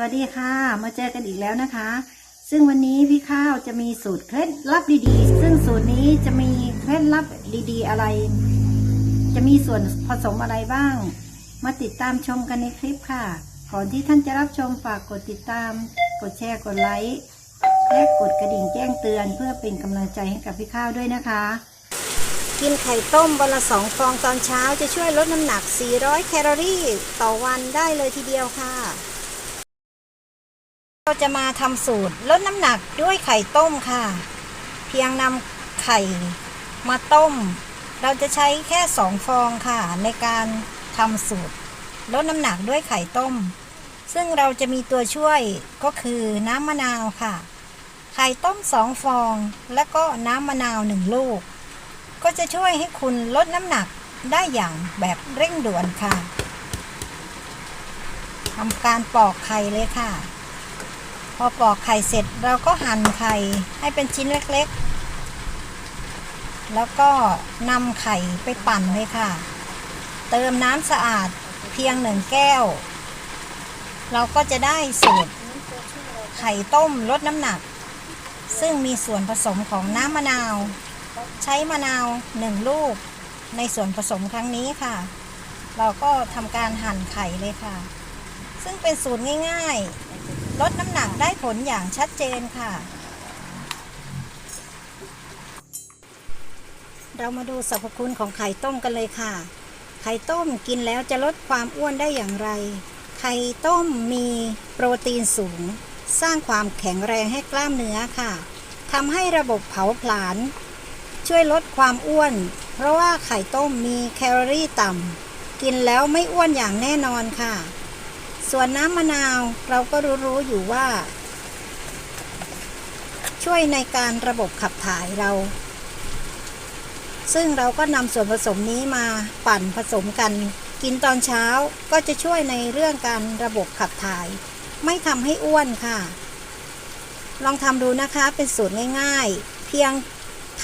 วัสดีค่ะ มาเจอกันอีกแล้วนะคะ ซึ่งวันนี้พี่ข้าวจะมีสูตรเคล็ดลับดีๆ ซึ่งสูตรนี้จะมีเคล็ดลับดีๆ อะไร จะมีส่วนผสมอะไรบ้าง มาติดตามชมกันในคลิปค่ะ ก่อนที่ท่านจะรับชมฝากกดติดตาม กดแชร์ กดไลค์ และกดกระดิ่งแจ้งเตือนเพื่อเป็นกำลังใจให้กับพี่ข้าวด้วยนะคะ กินไข่ต้มวันละสองฟองตอนเช้าจะช่วยลดน้ำหนัก 400 แคลอรี่ ต่อวันได้เลยทีเดียวค่ะ เราจะมาทำสูตรลดน้ำหนักด้วยไข่ต้มค่ะ เพียงนำไข่มาต้ม เราจะใช้แค่2ฟองค่ะ ในการทำสูตรลดน้ำหนักด้วยไข่ต้ม ซึ่งเราจะมีตัวช่วยก็คือน้ำมะนาวค่ะ ไข่ต้ม2ฟอง และก็น้ำมะนาว1ลูก ก็จะช่วยให้คุณลดน้ำหนักได้อย่างแบบเร่งด่วนค่ะทำการปอกไข่เลยค่ะ พอปอกไข่เสร็จเราก็หั่นไข่ให้เป็นชิ้นเล็กๆ แล้วก็นำไข่ไปปั่นเลยค่ะ เติมน้ำสะอาดเพียงหนึ่งแก้ว เราก็จะได้สูตรไข่ต้มลดน้ำหนัก ซึ่งมีส่วนผสมของน้ำมะนาว ใช้มะนาวหนึ่งลูก ในส่วนผสมครั้งนี้ค่ะ เราก็ทำการหั่นไข่เลยค่ะ ซึ่งเป็นสูตรง่ายๆ ลดน้ำหนักได้ผลอย่างชัดเจนค่ะ เรามาดูสรรพคุณของไข่ต้มกันเลยค่ะ ไข่ต้มกินแล้วจะลดความอ้วนได้อย่างไร ไข่ต้มมีโปรตีนสูง สร้างความแข็งแรงให้กล้ามเนื้อค่ะทำให้ระบบเผาผลาญช่วยลดความอ้วน เพราะว่าไข่ต้มมีแคลอรี่ต่ำกินแล้วไม่อ้วนอย่างแน่นอนค่ะ ส่วนน้ำมะนาวเราก็รู้ๆอยู่ว่า ช่วยในการระบบขับถ่ายเรา ซึ่งเราก็นำส่วนผสมนี้มาปั่นผสมกัน กินตอนเช้าก็จะช่วยในเรื่องการระบบขับถ่าย ไม่ทำให้อ้วนค่ะ ลองทำดูนะคะเป็นสูตรง่ายๆ เพียง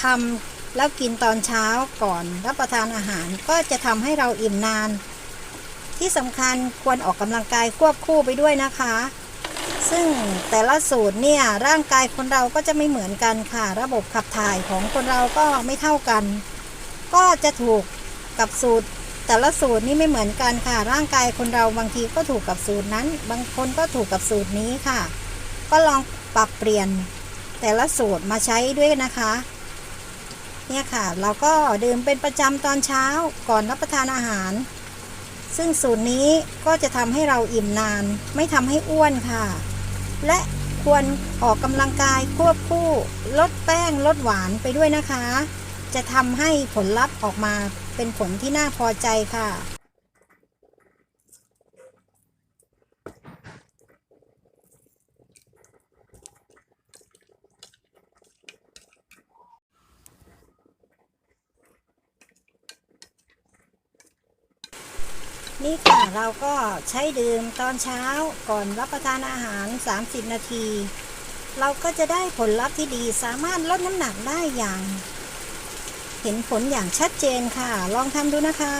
ทำแล้วกินตอนเช้าก่อนรับประทานอาหารก็จะทำให้เราอิ่มนาน ที่สำคัญควรออกกำลังกายควบคู่ไปด้วยนะคะ ซึ่งแต่ละสูตรเนี่ยร่างกายคนเราก็จะไม่เหมือนกันค่ะ ระบบขับถ่ายของคนเราก็ไม่เท่ากัน ก็จะถูกกับสูตร แต่ละสูตรนี่ไม่เหมือนกันค่ะ ร่างกายคนเราบางทีก็ถูกกับสูตรนั้น บางคนก็ถูกกับสูตรนี้ค่ะ ก็ลองปรับเปลี่ยนแต่ละสูตรมาใช้ด้วยนะคะ เนี่ยค่ะ เราก็ดื่มเป็นประจำตอนเช้าก่อนรับประทานอาหาร ซึ่งสูตรนี้ก็จะทำให้เราอิ่มนาน ไม่ทำให้อ้วนค่ะ และควรออกกำลังกายควบคู่ ลดแป้งลดหวานไปด้วยนะคะ จะทำให้ผลลัพธ์ออกมาเป็นผลที่น่าพอใจค่ะ นี่ค่ะเราก็ใช้ดื่มตอนเช้าก่อนรับประทานอาหาร 30 นาที เราก็จะได้ผลลัพธ์ที่ดีสามารถลดน้ำหนักได้อย่าง เห็นผลอย่างชัดเจนค่ะ ลองทำดูนะคะ